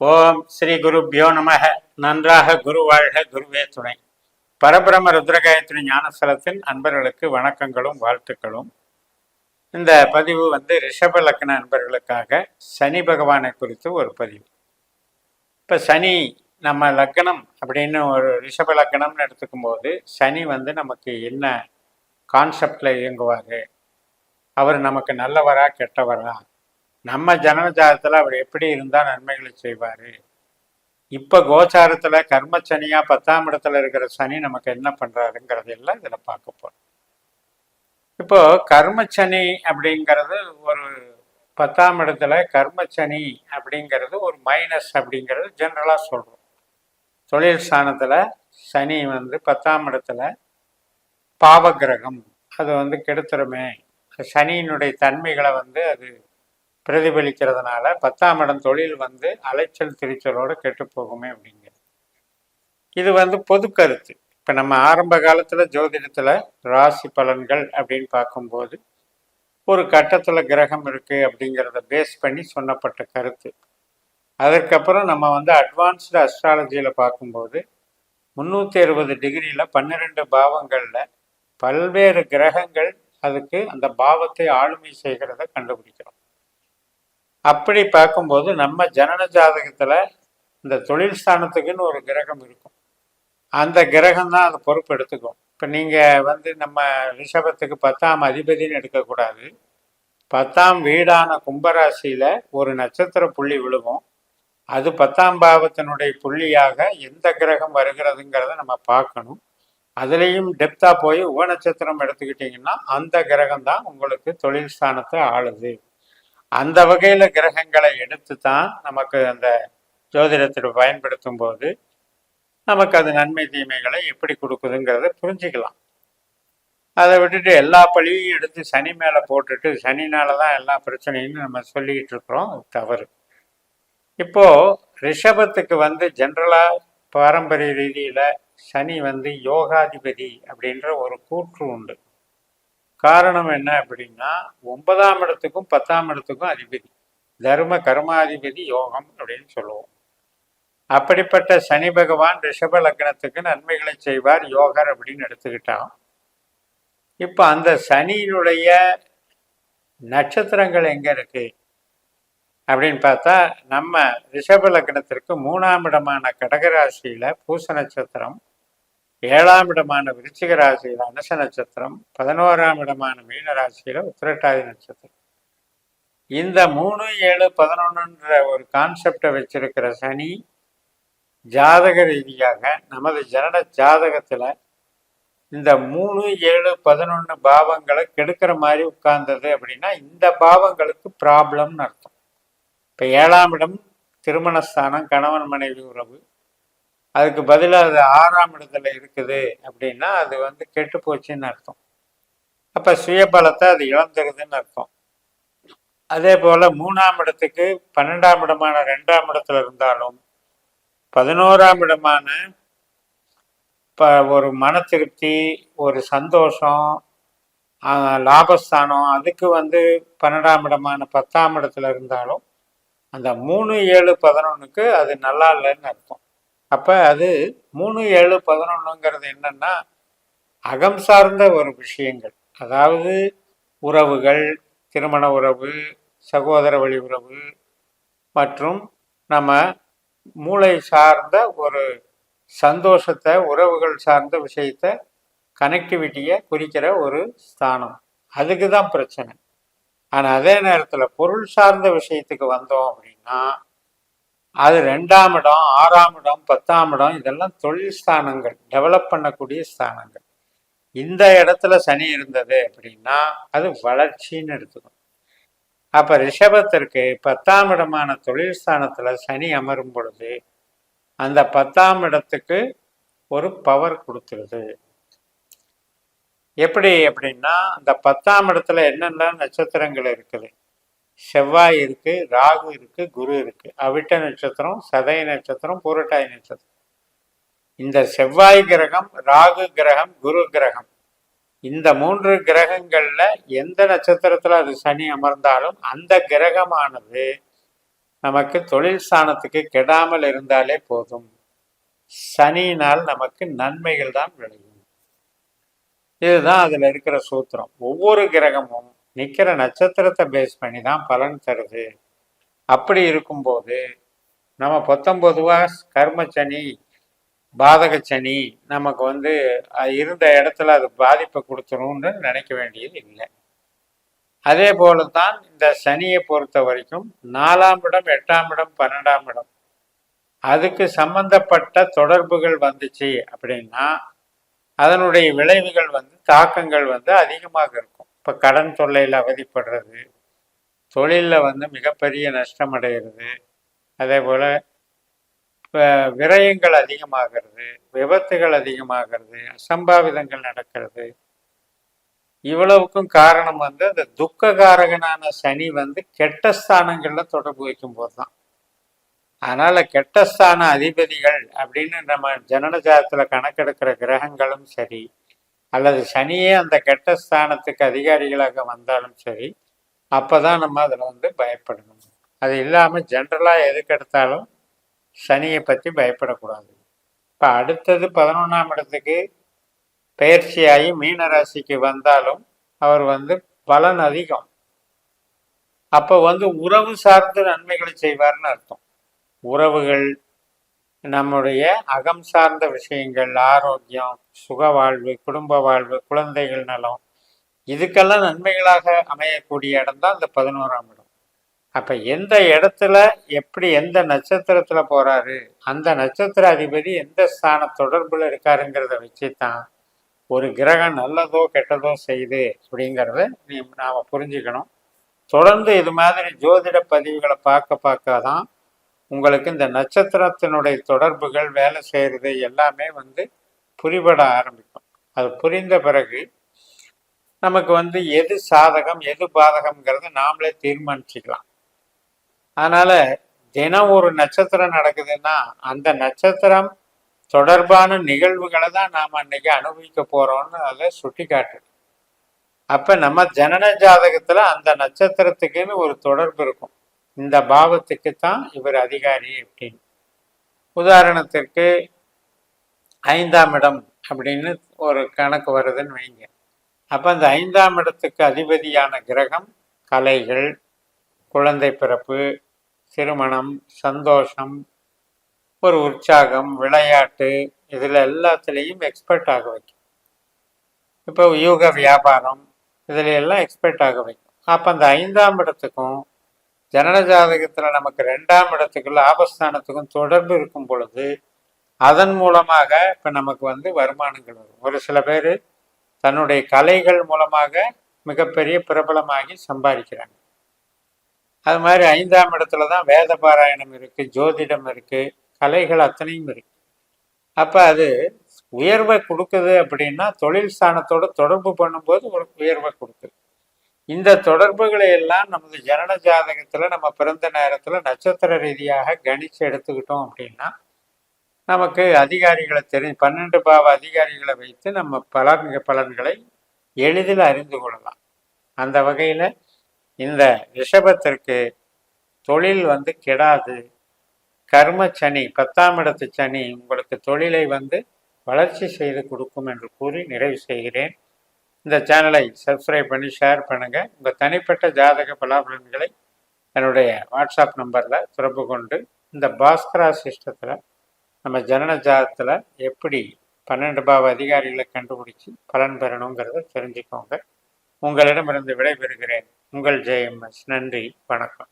ஓம் ஸ்ரீ குருபியோ நமக நன்றாக குரு வாழ்க குருவே துணை. பரபிரம ருத்ரகாயத்ரி ஞானஸ்தலத்தின் அன்பர்களுக்கு வணக்கங்களும் வாழ்த்துக்களும். இந்த பதிவு வந்து ரிஷப லக்ன அன்பர்களுக்காக சனி பகவானை குறித்து ஒரு பதிவு. இப்போ சனி நம்ம லக்னம் அப்படின்னு ஒரு ரிஷப லக்னம்னு எடுத்துக்கும் போது சனி வந்து நமக்கு என்ன கான்செப்டில் இயங்குவார்? அவர் நமக்கு நல்லவரா கெட்டவரா? நம்ம ஜனனஜாதத்தில் அவர் எப்படி இருந்தால் நன்மைகளை செய்வார்? இப்போ கோச்சாரத்தில் கர்மச்சனியாக பத்தாம் இடத்துல இருக்கிற சனி நமக்கு என்ன பண்ணுறாருங்கிறது எல்லாம் இதில் பார்க்க போகிறோம் இப்போ கர்மச்சனி அப்படிங்கிறது ஒரு பத்தாம் இடத்துல கர்மச்சனி அப்படிங்கிறது ஒரு மைனஸ் அப்படிங்கிறது ஜென்ரலாக சொல்கிறோம் தொழில் ஸ்தானத்தில் சனி வந்து பத்தாம் இடத்துல பாவகிரகம் அது வந்து கெடுத்துருமே. சனியினுடைய தன்மைகளை வந்து அது பிரதிபலிக்கிறதுனால பத்தாம் இடம் தொழில் வந்து அலைச்சல் திரிச்சலோடு கெட்டு போகுமே அப்படிங்கிறது இது வந்து பொது கருத்து. இப்போ நம்ம ஆரம்ப காலத்தில் ஜோதிடத்தில் ராசி பலன்கள் அப்படின்னு பார்க்கும்போது ஒரு கட்டத்தில் கிரகம் இருக்குது அப்படிங்கிறத பேஸ் பண்ணி சொன்னப்பட்ட கருத்து. அதற்கப்புறம் நம்ம வந்து அட்வான்ஸ்டு அஸ்ட்ராலஜியில் பார்க்கும்போது முந்நூற்றி அறுபது டிகிரியில் பன்னிரெண்டு பாவங்களில் பல்வேறு கிரகங்கள் அதுக்கு அந்த பாவத்தை ஆளுமை செய்கிறத கண்டுபிடிக்கும். அப்படி பார்க்கும்போது நம்ம ஜனன ஜாதகத்தில் இந்த தொழில் ஸ்தானத்துக்குன்னு ஒரு கிரகம் இருக்கும். அந்த கிரகம் தான் அது பொறுப்பு எடுத்துக்கும். இப்போ நீங்கள் வந்து நம்ம ரிஷபத்துக்கு பத்தாம் அதிபதினு எடுக்கக்கூடாது. பத்தாம் வீடான கும்பராசியில் ஒரு நட்சத்திர புள்ளி விழுகும். அது பத்தாம் பாவத்தினுடைய புள்ளியாக எந்த கிரகம் வருகிறதுங்கிறத நம்ம பார்க்கணும். அதுலேயும் டெப்த்தாக போய் உப நட்சத்திரம் எடுத்துக்கிட்டிங்கன்னா அந்த கிரகம் தான் உங்களுக்கு தொழில் ஸ்தானத்தை ஆளுது. அந்த வகையில் கிரகங்களை எடுத்து தான் நமக்கு அந்த ஜோதிடத்தில் பயன்படுத்தும் போது நமக்கு அது நன்மை தீமைகளை எப்படி கொடுக்குதுங்கிறத புரிஞ்சுக்கலாம். அதை விட்டுட்டு எல்லா பழியும் எடுத்து சனி மேலே போட்டுட்டு சனினால தான் எல்லா பிரச்சனையும் நம்ம சொல்லிக்கிட்டு இருக்கிறோம். தவறு. இப்போது ரிஷபத்துக்கு வந்து ஜென்ரலாக பாரம்பரிய ரீதியில் சனி வந்து யோகாதிபதி அப்படின்ற ஒரு கூற்று உண்டு. காரணம் என்ன அப்படின்னா ஒன்பதாம் இடத்துக்கும் பத்தாம் இடத்துக்கும் அதிபதி. தர்ம கர்மாதிபதி யோகம் அப்படின்னு சொல்லுவோம். அப்படிப்பட்ட சனி பகவான் ரிஷப லக்னத்துக்கு நன்மைகளை செய்வார் யோகர் அப்படின்னு எடுத்துக்கிட்டான். இப்போ அந்த சனியினுடைய நட்சத்திரங்கள் எங்கே இருக்கு? அப்படின்னு பார்த்தா நம்ம ரிஷப லக்னத்திற்கு மூணாம் இடமான கடகராசியில் பூச நட்சத்திரம் ஏழாம் இடமான விருச்சிக ராசியில அனுச நட்சத்திரம் பதினோராம் இடமான மீன ராசியில உத்திரட்டாதி நட்சத்திரம். இந்த மூணு ஏழு பதினொன்றுன்ற ஒரு கான்செப்டை வச்சிருக்கிற சனி ஜாதக ரீதியாக நமது ஜனன ஜாதகத்துல இந்த மூணு ஏழு பதினொன்று பாவங்களை கெடுக்கிற மாதிரி உட்கார்ந்தது அப்படின்னா இந்த பாவங்களுக்கு ப்ராப்ளம்னு அர்த்தம். இப்போ ஏழாம் இடம் திருமணஸ்தானம் கணவன் மனைவி உறவு அதுக்கு பதிலாக அது ஆறாம் இடத்துல இருக்குது அப்படின்னா அது வந்து கெட்டு போச்சுன்னு அர்த்தம். அப்போ சுயபலத்தை அது இழந்துருதுன்னு அர்த்தம். அதே போல் மூணாம் இடத்துக்கு பன்னெண்டாம் இடமான ரெண்டாம் இடத்துல இருந்தாலும் பதினோராம் இடமான இப்போ ஒரு மன திருப்தி ஒரு சந்தோஷம் லாபஸ்தானம் அதுக்கு வந்து பன்னெண்டாம் இடமான பத்தாம் இடத்துல இருந்தாலும் அந்த மூணு ஏழு பதினொன்றுக்கு அது நல்லா இல்லைன்னு அர்த்தம். அப்போ அது மூணு ஏழு பதினொன்றுங்கிறது என்னன்னா அகம் சார்ந்த ஒரு விஷயங்கள். அதாவது உறவுகள் திருமண உறவு சகோதர வழி உறவு மற்றும் நம்ம மூளை சார்ந்த ஒரு சந்தோஷத்தை உறவுகள் சார்ந்த விஷயத்த கனெக்டிவிட்டியை குறிக்கிற ஒரு ஸ்தானம். அதுக்கு தான் பிரச்சனை. ஆனால் அதே நேரத்தில் பொருள் சார்ந்த விஷயத்துக்கு வந்தோம் அப்படின்னா அது ரெண்டாம் இடம் ஆறாம் இடம் பத்தாம் இடம் இதெல்லாம் தொழில் ஸ்தானங்கள் டெவலப் பண்ணக்கூடிய ஸ்தானங்கள். இந்த இடத்துல சனி இருந்தது அப்படின்னா அது வளர்ச்சின்னு எடுத்துக்கணும். அப்ப ரிஷபத்திற்கு பத்தாம் இடமான தொழில் ஸ்தானத்துல சனி அமரும் பொழுது அந்த பத்தாம் இடத்துக்கு ஒரு பவர் கொடுத்துருது. எப்படி அப்படின்னா அந்த பத்தாம் இடத்துல என்னென்ன நட்சத்திரங்கள் இருக்குது? செவ்வாய் இருக்கு ராகு இருக்கு குரு இருக்கு. அவிட்ட நட்சத்திரம் சதய நட்சத்திரம் பூரட்டாய் நட்சத்திரம். இந்த செவ்வாய் கிரகம் ராகு கிரகம் குரு கிரகம். இந்த மூன்று கிரகங்கள்ல எந்த நட்சத்திரத்துல அது சனி அமர்ந்தாலும் அந்த கிரகமானது நமக்கு தொழில் ஸ்தானத்துக்கு கெடாமல் இருந்தாலே போதும். சனியினால் நமக்கு நன்மைகள் தான் விளையும். இதுதான் அதுல இருக்கிற சூத்திரம். ஒவ்வொரு கிரகமும் நிற்கிற நட்சத்திரத்தை பேஸ் பண்ணி தான் பலன் தருது. அப்படி இருக்கும்போது நம்ம பொத்தம்பொதுவா கர்மச்சனி பாதகச்சனி நமக்கு வந்து இருந்த இடத்துல அது பாதிப்பை கொடுத்துரும்னு நினைக்க வேண்டியது இல்லை. அதே போல தான் இந்த சனியை பொறுத்த வரைக்கும் நாலாம் இடம் எட்டாம் இடம் பன்னெண்டாம் இடம். அதுக்கு சம்பந்தப்பட்ட தொடர்புகள் வந்துச்சு அப்படின்னா அதனுடைய விளைவுகள் வந்து தாக்கங்கள் வந்து அதிகமாக இருக்கும். இப்போ கடன் தொல்லையில் அவதிப்படுறது. தொழிலில் வந்து மிகப்பெரிய நஷ்டம் அடைகிறது அதே போல் விரயங்கள் அதிகமாகிறது விபத்துகள் அதிகமாகிறது அசம்பாவிதங்கள் நடக்கிறது. இவ்வளவுக்கும் காரணம் வந்து அந்த துக்ககாரகனான சனி வந்து கெட்ட ஸ்தானங்கள்ல தொடர்பு வைக்கும் போது தான் அதனால் கெட்ட ஸ்தான அதிபதிகள் அப்படின்னு நம்ம ஜனன ஜாதத்துல கணக்கெடுக்கிற கிரகங்களும் சரி அல்லது சனியே அந்த கெட்ட ஸ்தானத்துக்கு அதிகாரிகளாக வந்தாலும் சரி அப்போதான் நம்ம அதில் வந்து பயப்படணும். அது இல்லாமல் ஜென்ரலாக எதுக்கு எடுத்தாலும் சனியை பற்றி பயப்படக்கூடாது. இப்போ அடுத்தது பதினொன்றாம் இடத்துக்கு பயிற்சியாகி மீன ராசிக்கு வந்தாலும் அவர் வந்து பலன் அதிகம். அப்போ வந்து உறவு சார்ந்து நன்மைகளை செய்வார்னு அர்த்தம். உறவுகள் நம்முடைய அகம் சார்ந்த விஷயங்கள் ஆரோக்கியம் சுக வாழ்வு குடும்ப வாழ்வு குழந்தைகள் நலம் இதுக்கெல்லாம் நன்மைகளாக அமையக்கூடிய இடம் தான் இந்த பதினோராம் இடம். அப்போ எந்த இடத்துல எப்படி எந்த நட்சத்திரத்தில் போகிறாரு அந்த நட்சத்திர அதிபதி எந்த ஸ்தான தொடர்பில் இருக்காருங்கிறத வச்சு தான் ஒரு கிரகம் நல்லதோ கெட்டதோ செய்யுது அப்படிங்கிறத நாம் புரிஞ்சுக்கணும். தொடர்ந்து இது மாதிரி ஜோதிட பதிவுகளை பார்க்க பார்க்க தான் உங்களுக்கு இந்த நட்சத்திரத்தினுடைய தொடர்புகள் வேலை செய்கிறது எல்லாமே வந்து புரிபட ஆரம்பிக்கும். அது புரிந்த பிறகு நமக்கு வந்து எது சாதகம் எது பாதகம்ங்கிறத நாமளே தீர்மானிச்சுக்கலாம். அதனால் தினம் ஒரு நட்சத்திரம் நடக்குதுன்னா அந்த நட்சத்திரம் தொடர்பான நிகழ்வுகளை தான் நாம் அன்னைக்கு அனுபவிக்க போகிறோம்னு அதை சுட்டி காட்டுது அப்போ நம்ம ஜனன ஜாதகத்தில் அந்த நட்சத்திரத்துக்குன்னு ஒரு தொடர்பு இருக்கும். இந்த பாவத்துக்கு தான் இவர் அதிகாரி அப்படின்னு. உதாரணத்திற்கு ஐந்தாம் இடம் அப்படின்னு ஒரு கணக்கு வருதுன்னு வைங்க. அப்போ அந்த ஐந்தாம் இடத்துக்கு அதிபதியான கிரகம் கலைகள் குழந்தை பிறப்பு திருமணம் சந்தோஷம் ஒரு உற்சாகம் விளையாட்டு இதில் எல்லாத்துலேயும் எக்ஸ்பர்ட் ஆக வைக்கும். இப்போ யூக வியாபாரம் இதில் எல்லாம் எக்ஸ்பர்ட் ஆக வைக்கும். அப்போ அந்த ஐந்தாம் இடத்துக்கும் ஜனன ஜாதகத்தில் நமக்கு ரெண்டாம் இடத்துக்குள்ள லாபஸ்தானத்துக்கும் தொடர்பு இருக்கும் பொழுது அதன் மூலமாக இப்போ நமக்கு வந்து வருமானங்கள் வரும். ஒரு சில பேர் தன்னுடைய கலைகள் மூலமாக மிகப்பெரிய பிரபலமாகி சம்பாதிக்கிறாங்க. அது மாதிரி ஐந்தாம் இடத்துல தான் வேத பாராயணம் இருக்குது ஜோதிடம் இருக்குது கலைகள் அத்தனையும் இருக்கு. அப்போ அது உயர்வை கொடுக்குது அப்படின்னா தொழில் ஸ்தானத்தோட தொடர்பு பண்ணும்போது ஒரு உயர்வை கொடுக்குது. இந்த தொடர்புகளை எல்லாம் நமது ஜனன ஜாதகத்துல நம்ம பிறந்த நேரத்துல நட்சத்திர ரீதியாக கணிச்சு எடுத்துக்கிட்டோம் அப்படின்னா நமக்கு அதிகாரிகளை தெரி பன்னெண்டு பாவ அதிகாரிகளை வைத்து நம்ம பலன் பலன்களை எளிதில் அறிந்து கொள்ளலாம். அந்த வகையில் இந்த ரிஷபத்திற்கு தொழில் வந்து கெடாது. கர்ம சனி பத்தாம் இடத்து சனி உங்களுக்கு தொழிலை வந்து வளர்ச்சி செய்து கொடுக்கும் என்று கூறி நிறைவு செய்கிறேன். இந்த சேனலை சப்ஸ்கிரைப் பண்ணி ஷேர் பண்ணுங்கள் உங்கள் தனிப்பட்ட ஜாதக பலாபலன்களை என்னுடைய வாட்ஸ்அப் நம்பரில் தொடர்பு கொண்டு இந்த பாஸ்கரா சிஸ்டத்தில் நம்ம ஜனன ஜாதத்தில் எப்படி பன்னெண்டு பாவ அதிகாரிகளை கண்டுபிடிச்சி பலன் பெறணுங்கிறத தெரிஞ்சுக்கோங்க. உங்களிடமிருந்து விடைபெறுகிறேன். உங்கள் ஜெயம் நன்றி. வணக்கம்.